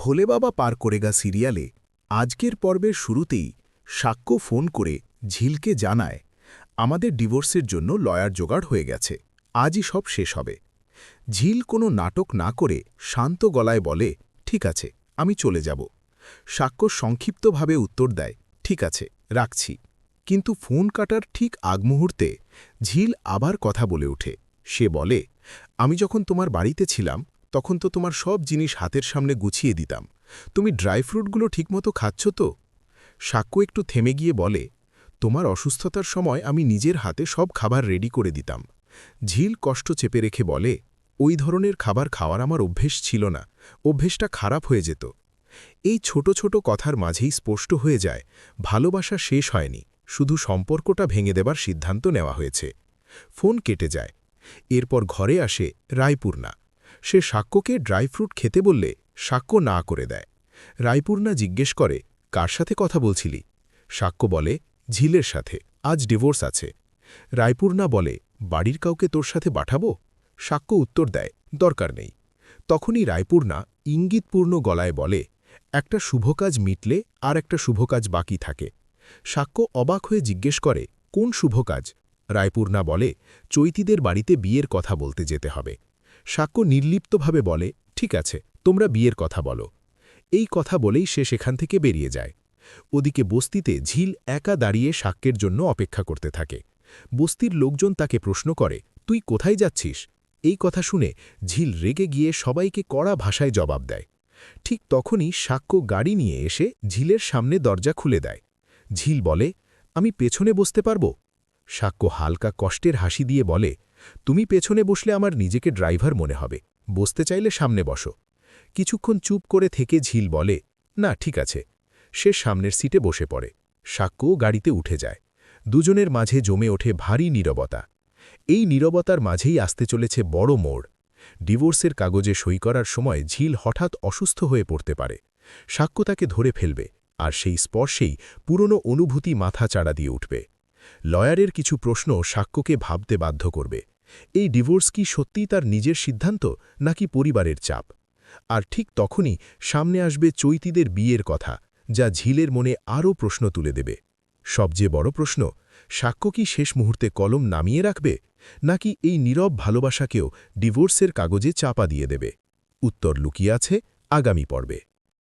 ভোলে বাবা পার করেগা সিরিয়ালে, আজকের পর্বের শুরুতেই সাক্ষ্য ফোন করে ঝিলকে জানায়, আমাদের ডিভোর্সের জন্য লয়ার জোগাড় হয়ে গেছে, আজই সব শেষ হবে। ঝিল কোনো নাটক না করে শান্ত গলায় বলে, ঠিক আছে, আমি চলে যাব। সাক্ষ্য সংক্ষিপ্তভাবে উত্তর দেয়, ঠিক আছে, রাখছি। কিন্তু ফোন কাটার ঠিক আগ মুহূর্তে ঝিল আবার কথা বলে ওঠে। সে বলে, আমি যখন তোমার বাড়িতে ছিলাম তখন তো তোমার সব জিনিস হাতের সামনে গুছিয়ে দিতাম। তুমি ড্রাই ফ্রুটগুলো ঠিকমতো খাচ্ছ তো? সাক্ষ্য একটু থেমে গিয়ে বলে, তোমার অসুস্থতার সময় আমি নিজের হাতে সব খাবার রেডি করে দিতাম। ঝিল কষ্ট চেপে রেখে বলে, ওই ধরনের খাবার খাওয়ার আমার অভ্যেস ছিল না। অভ্যেসটা খারাপ হয়ে যেত। এই ছোট ছোট কথার মাঝেই স্পষ্ট হয়ে যায়, ভালোবাসা শেষ হয়নি। শুধু সম্পর্কটা ভেঙে দেবার সিদ্ধান্ত নেওয়া হয়েছে। ফোন কেটে যায়। এরপর ঘরে আসে রায়পূর্ণা। সে সাক্ষ্যকে ড্রাই ফ্রুট খেতে বললে সাক্ষ্য না করে দেয়। রায়পূর্ণা জিজ্ঞেস করে, কার সাথে কথা বলছিলি? সাক্ষ্য বলে, ঝিলের সাথে, আজ ডিভোর্স আছে। রায়পূর্ণা বলে, বাড়ির কাউকে তোর সাথে পাঠাবো? সাক্ষ্য উত্তর দেয়, দরকার নেই। তখনই রায়পূর্ণা ইঙ্গিতপূর্ণ গলায় বলে, একটা শুভ কাজ মিটলে আর একটা শুভ কাজ বাকি থাকে। সাক্ষ্য অবাক হয়ে জিজ্ঞেস করে, কোন শুভ কাজ? রায়পূর্ণা বলে, চৈতিদের বাড়িতে বিয়ের কথা বলতে যেতে হবে। সাক্ষ্য নির্লিপ্তভাবে বলে, ঠিক আছে, তোমরা বিয়ের কথা বলো। এই কথা বলেই সে সেখান থেকে বেরিয়ে যায়। ওদিকে বস্তিতে ঝিল একা দাঁড়িয়ে সাক্ষ্যের জন্য অপেক্ষা করতে থাকে। বস্তির লোকজন তাকে প্রশ্ন করে, তুই কোথায় যাচ্ছিস? এই কথা শুনে ঝিল রেগে গিয়ে সবাইকে কড়া ভাষায় জবাব দেয়। ঠিক তখনই সাক্ষ্য গাড়ি নিয়ে এসে ঝিলের সামনে দরজা খুলে দেয়। ঝিল বলে, আমি পেছনে বসতে পারব? সাক্ষ্য হালকা কষ্টের হাসি দিয়ে বলে তুমি পেছনে বসলে আমার নিজেকে ড্রাইভার মনে হবে। বসতে চাইলে সামনে বসো। কিছুক্ষণ চুপ করে থেকে ঝিল বলে, না, ঠিক আছে। সে সামনের সিটে বসে পড়ে। সাক্ষ্যও গাড়িতে উঠে যায়। দুজনের মাঝে জমে ওঠে ভারী নীরবতা। এই নীরবতার মাঝেই আসতে চলেছে বড় মোড়। ডিভোর্সের কাগজে সই করার সময় ঝিল হঠাৎ অসুস্থ হয়ে পড়তে পারে। সাক্ষ্য তাকে ধরে ফেলবে, আর সেই স্পর্শেই পুরনো অনুভূতি মাথা চাড়া দিয়ে উঠবে। লয়ারের কিছু প্রশ্ন সাক্ষ্যকে ভাবতে বাধ্য করবে। এই ডিভোর্স কি সত্যিই তার নিজের সিদ্ধান্ত, নাকি পরিবারের চাপ? আর ঠিক তখনই সামনে আসবে চৈতিদের বিয়ের কথা, যা ঝিলের মনে আরও প্রশ্ন তুলে দেবে। সবচেয়ে বড় প্রশ্ন, সাক্ষ্য কি শেষ মুহূর্তে কলম নামিয়ে রাখবে, নাকি এই নীরব ভালোবাসাকেও ডিভোর্সের কাগজে চাপা দিয়ে দেবে? উত্তর লুকিয়ে আছে আগামী পর্বে।